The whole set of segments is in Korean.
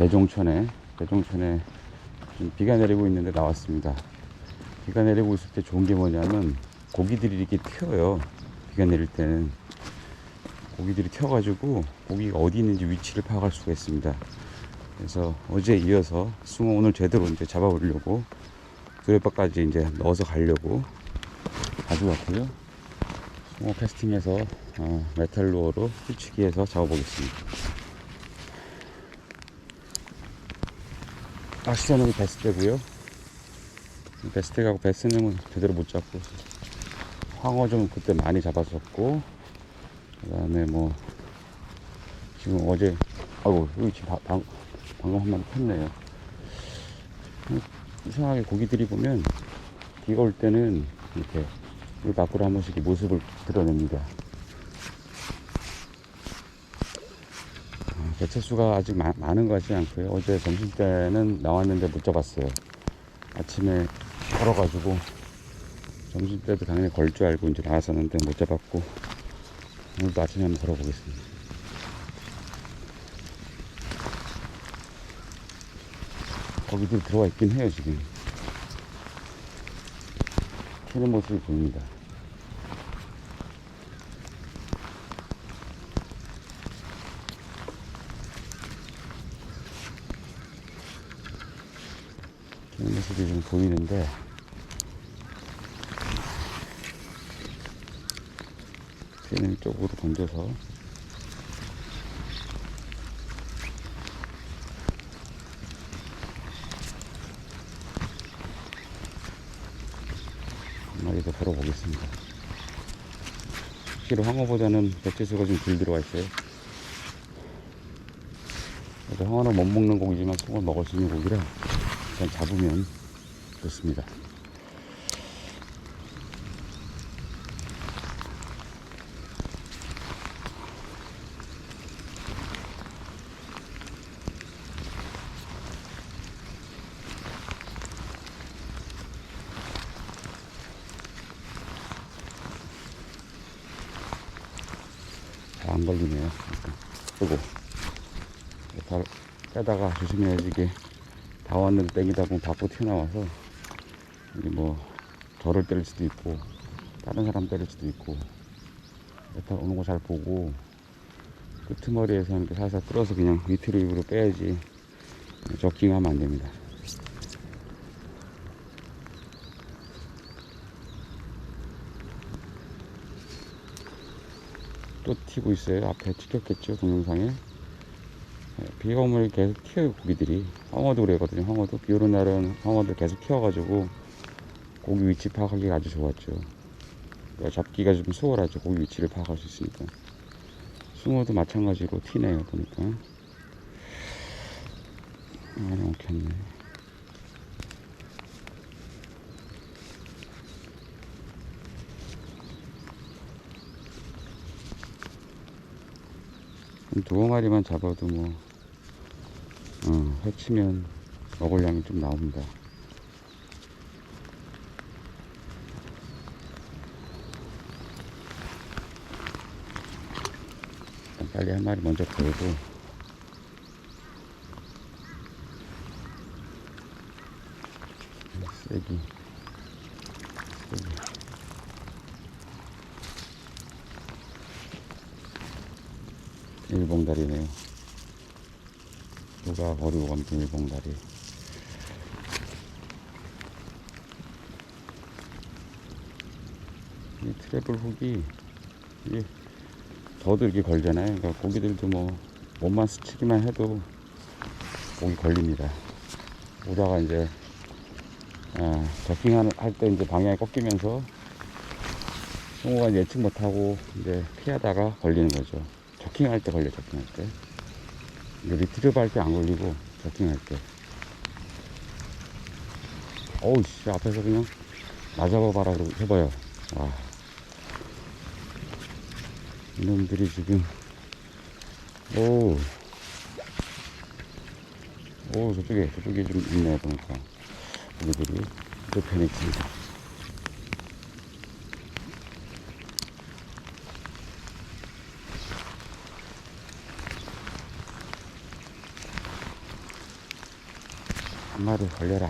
대종천에 대종천에 좀 비가 내리고 있는데 나왔습니다. 비가 내리고 있을 때 좋은 게 뭐냐면 고기들이 이렇게 튀어요. 비가 내릴 때는 고기들이 튀어가지고 고기가 어디 있는지 위치를 파악할 수가 있습니다. 그래서 어제 이어서 숭어 오늘 제대로 이제 잡아보려고 두레바까지 이제 넣어서 가려고 가져왔고요. 숭어 캐스팅해서 어, 메탈루어로 휘치기해서 잡아보겠습니다. 아시아는 베스트고요. 베스트하고 베스트는 제대로 못 잡고 황어 좀 그때 많이 잡았었고 그 다음에 뭐 지금 어제 아이고 여기 지금 바- 방, 방금 한 마리 폈네요. 이상하게 고기들이 보면 비가 올 때는 이렇게 물 밖으로 한 번씩 이 모습을 드러냅니다. 아, 개체수가 아직 마- 많은 것 같지 않고요. 어제 점심 때는 나왔는데 못 잡았어요. 아침에 걸어가지고 점심 때도 당연히 걸 줄 알고 이제 나왔었는데 못 잡았고 오늘도 아침에 한번 걸어보겠습니다. 거기들 들어와 있긴 해요 지금. 튀는 모습이 보입니다. 튀는 모습이 좀 보이는데 튀는 쪽으로 던져서 한 마리 더 걸어보겠습니다. 확실히 황어보다는 백제수가 좀 덜 들어가 있어요. 황어는 못 먹는 고기지만 송을 먹을 수 있는 고기라 일단 잡으면 잘안 걸리네요. 끄고. 다 빼다가 조심해야지 이게 다 왔는데 땡기다 보면 밖으로 튀어나와서 뭐 저를 때릴 수도 있고 다른 사람 때릴 수도 있고 메탈 오는 거 잘 보고 끄트머리에서 이렇게 살살 끌어서 그냥 위트로 빼야지 적킹하면 안 됩니다. 또 튀고 있어요. 앞에 찍혔겠죠, 동영상에. 네, 비가 오면 계속 튀어요, 고기들이. 황어도 그래거든요, 황어도. 비 오는 날은 황어들 계속 튀어가지고 고기 위치 파악하기가 아주 좋았죠. 잡기가 좀 수월하죠, 고기 위치를 파악할 수 있으니까. 숭어도 마찬가지로 튀네요, 보니까. 아, 먹혔네. 두어 마리만 잡아도 뭐, 어, 해치면 먹을 양이 좀 나옵니다. 일단 빨리 한 마리 먼저 걸고, 세기, 세기. 일봉다리네요. 누가 버리고 가면 일봉다리. 이 트래블 훅이 이 게 저도 이렇게 걸잖아요. 그러니까 고기들도 뭐 몸만 스치기만 해도 고기 걸립니다. 오다가 이제 아, 저킹할 때 이제 방향이 꺾이면서 송어가 예측 못하고 이제 피하다가 걸리는 거죠. 저킹 할 때 걸려 저킹 할 때 이제 리트리브 할 때 안 걸리고 저킹 할 때 어우 씨 앞에서 그냥 나 잡아봐라 그러고 해봐요 와 이놈들이 지금 오 오, 저쪽에, 저쪽에 좀 있네, 보니까. 우리들이. 저 편에 있습니다. 한 마리 걸려라.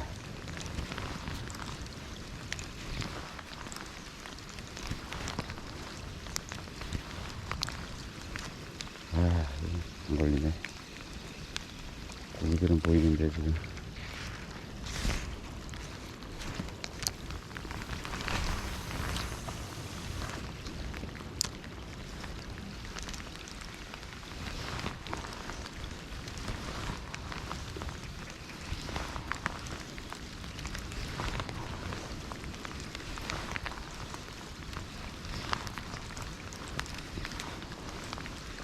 아, 안 걸리네. 고기들은 보이는데 지금.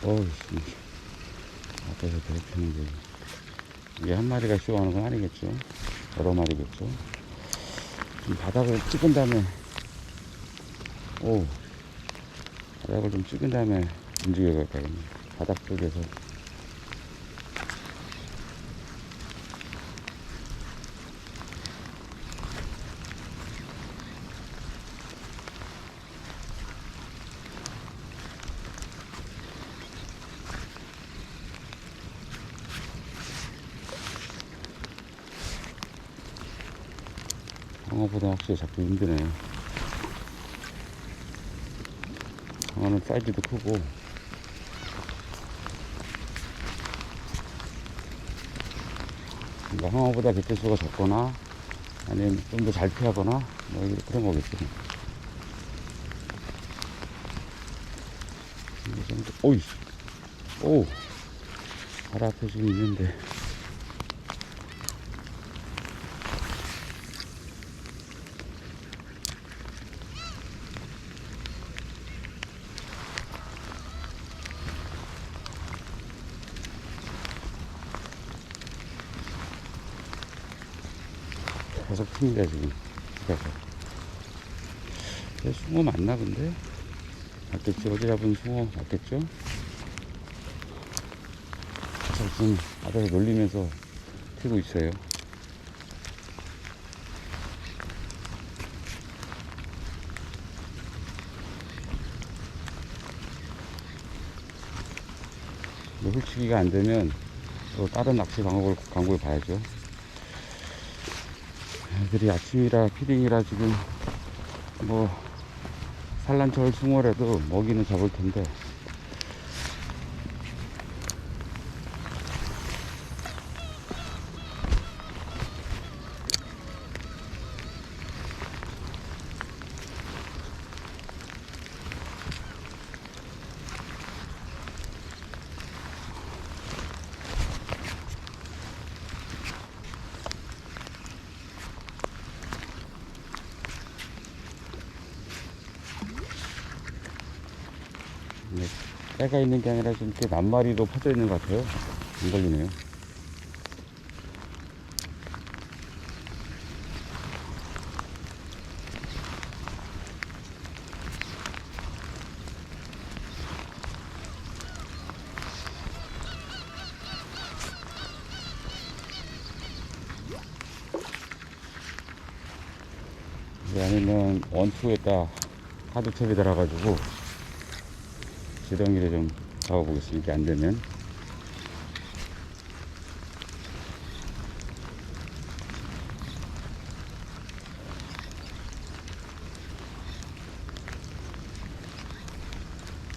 어우씨. 앞에서 괴롭히는데. 이게 한 마리가 쇼하는 건 아니겠죠? 여러 마리겠죠? 좀 바닥을 찍은 다음에, 오. 바닥을 좀 찍은 다음에 움직여갈까요? 바닥 쪽에서. 상어보다 확실히 잡기 힘드네. 상어는 사이즈도 크고. 그러니까 상어보다 개체수가 적거나 아니면 좀 더 잘 피하거나 뭐 그런 정도. 오이, 오, 바로 앞에 지금 있는데. 계속 튑니다 지금. 쟤 숭어 맞나 근데? 맞겠지? 어제 잡은 숭어 맞겠죠? 자, 지금 바닥에 놀리면서 튀고 있어요. 뭐 훌치기가 안 되면 또 다른 낚시 방법을 광고를 봐야죠 애들이 아침이라 피딩이라 지금 뭐 산란철 숭어라도 먹이는 잡을 텐데 네, 때가 있는 게 아니라 좀 이렇게 낱마리로 퍼져 있는 것 같아요. 안 걸리네요. 아니면 원투에다 하드 탭이 달아가지고 지렁이를 좀 잡아보겠습니다. 이게 안 되면.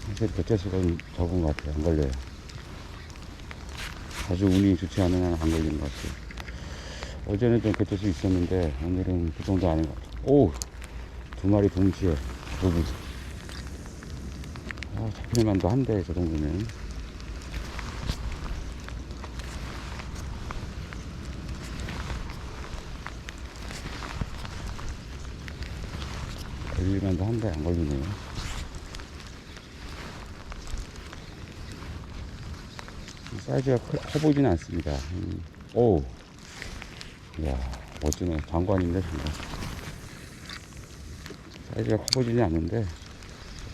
사실 개체수가 좀 적은 것 같아요. 안 걸려요. 아주 운이 좋지 않은 한 안 걸리는 것 같아요. 어제는 좀 개체수 있었는데 오늘은 그 정도 아닌 것 같아요. 오! 두 마리 동시에 여기 아, 잡힐만도 한데 저 정도면. 걸릴만도 한데 안 걸리네요. 사이즈가 커, 커 보이진 않습니다. 음, 오 이야 멋지네 장관인데 장관 사이즈가 커 보이진 않는데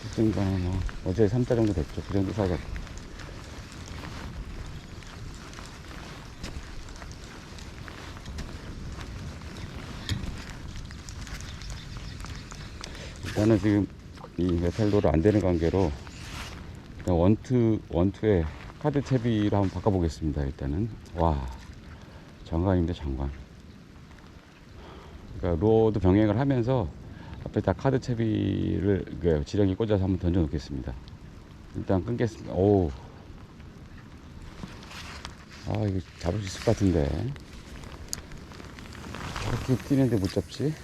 어쨌든 간에 뭐. 어제 3자 정도 됐죠. 그 정도 사이즈 일단은 지금 이 메탈도를 안 되는 관계로 원투 원투에 카드 채비를 한번 바꿔보겠습니다 일단은. 와 장관인데 장관 그러니까 로드 병행을 하면서 앞에다 카드 채비를 그 지렁이 꽂아서 한번 던져 놓겠습니다. 일단 끊겠습니다. 오. 아, 이거 잡을 수 있을 것 같은데. 저렇게 뛰는데 못 잡지?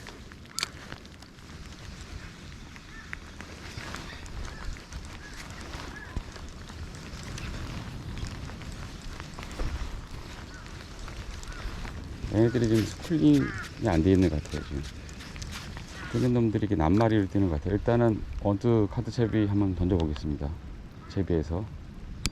얘네들이 지금 스쿨링이 안 돼 있는 것 같아요, 지금. 뛰는 놈들이 이렇게 낱마리를 뛰는 것 같아요. 일단은 언트 카드 채비 한번 던져보겠습니다. 채비에서.